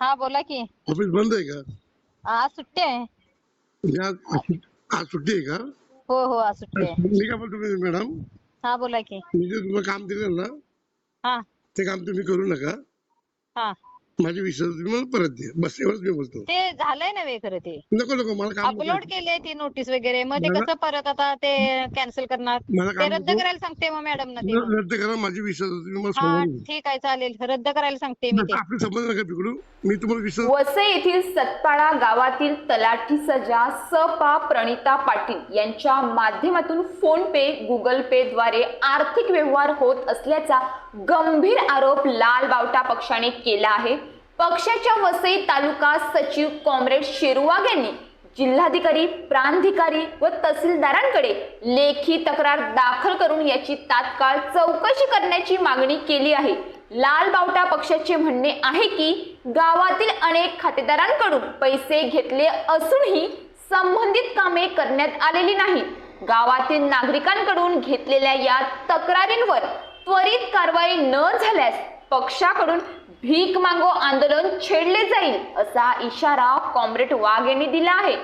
हा बोला की. ऑफिस बंद आहे का? आज सुट्टी आहे. म्हणजे आज आज सुट्टी आहे का? हो हो आज सुट्टी आहे. मी काय बोलतो माहिती आहे, मॅडम? हा बोला की. मी जे तुम्हाला काम दिलं ना हा. ते काम तुम्ही करू नका. हा. माझी विश्वास मला परत द्या बस एवढंच मी बोलतो. ते झालंय ना वे खरं ते. नको नको मला काम नको. अपलोड केले ती नोटीस वगैरे. मग ते मला- कसं परत आता ते कॅन्सल करणार? मला ते काम रद्द नको. करायला सांगते मग मॅडम ना ते. रद्द करा माझी विश्वास तुम्ही मला हा ठीक आहे चालेल. रद्द करायला सांगते मी ते. आपले संबंध नका बिघडू. मी तुम्हाला विश्वास वसई येथील सतपाळा गावातील तलाठी सजा सपा प्रणिता पाटील यांच्या माध्यमातून फोन पे गुगल पे द्वारे आर्थिक व्यवहार होत असल्याचा गंभीर आरोप लाल बावटा पक्षाने केला आहे. पक्षाच्या वसई तालुका सचिव कॉम्रेड शेरुवाग यांनी जिल्हाधिकारी प्रांधिकारी व तहसीलदारांकडे लेखी तक्रार दाखल करून याची तात्काळ चौकशी करण्याची मागणी केली आहे. लाल बावटा पक्षाचे म्हणणे आहे की गावातील अनेक खातेदारांकडून पैसे घेतले असूनही संबंधित कामे करण्यात आलेली नाहीत गावातील नागरिकांकडून घेतलेल्या या तक्रारींवर त्वरित कारवाई न झाल्यास पक्षाकडून भीक मागो आंदोलन छेडले जाईल असा इशारा कॉम्रेड वाघ यांनी दिला आहे.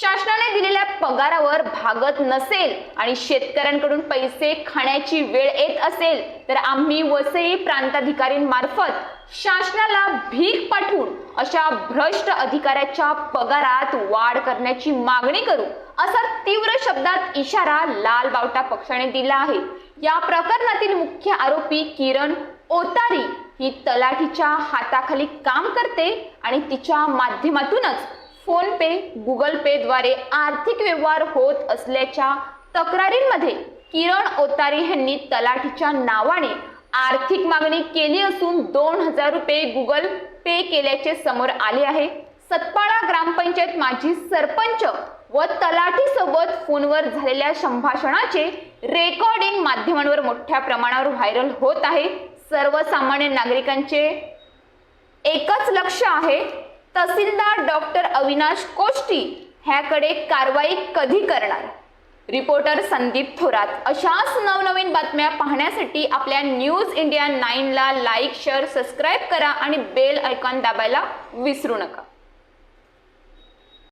शासनाने दिलेल्या पगारावर भागत नसेल आणि शेतकऱ्यांकडून पैसे खाण्याची वेळ येत असेल तर आम्ही वसई प्रांताधिकारींमार्फत शासनाला भीक पाठवून अशा भ्रष्ट अधिकाऱ्याच्या पगारात वाढ करण्याची मागणी करू असा तीव्र शब्दात इशारा लाल बावटा पक्षाने दिला आहे. या प्रकरणातील मुख्य आरोपी किरण ओतारी ही तलाठीच्या हाताखाली काम करते आणि तिच्या माध्यमातूनच फोन पे गुगल पे द्वारे आर्थिक व्यवहार होत असल्याच्या तक्रारींमध्ये किरण ओतारी यांनी तलाठीच्या नावाने आर्थिक मागणी केली असून दोन हजार रुपये गुगल पे केल्याचे समोर आले आहे. सतपाडा ग्रामपंचायत माजी सरपंच व तलाठी सोबत फोनवर झालेल्या संभाषणाचे रेकॉर्डिंग माध्यमांवर मोठ्या प्रमाणावर व्हायरल होत आहे. सर्वसामान्य नागरिकांचे एकच लक्ष आहे तहसीलदार डॉक्टर अविनाश कोष्टी ह्याकडे कारवाई कधी करणार? रिपोर्टर संदीप थोरात. अशाच नवनवीन बातम्या पाहण्यासाठी आपल्या न्यूज इंडिया नाईनला लाईक शेअर सबस्क्राईब करा आणि बेल आयकॉन दाबायला विसरू नका.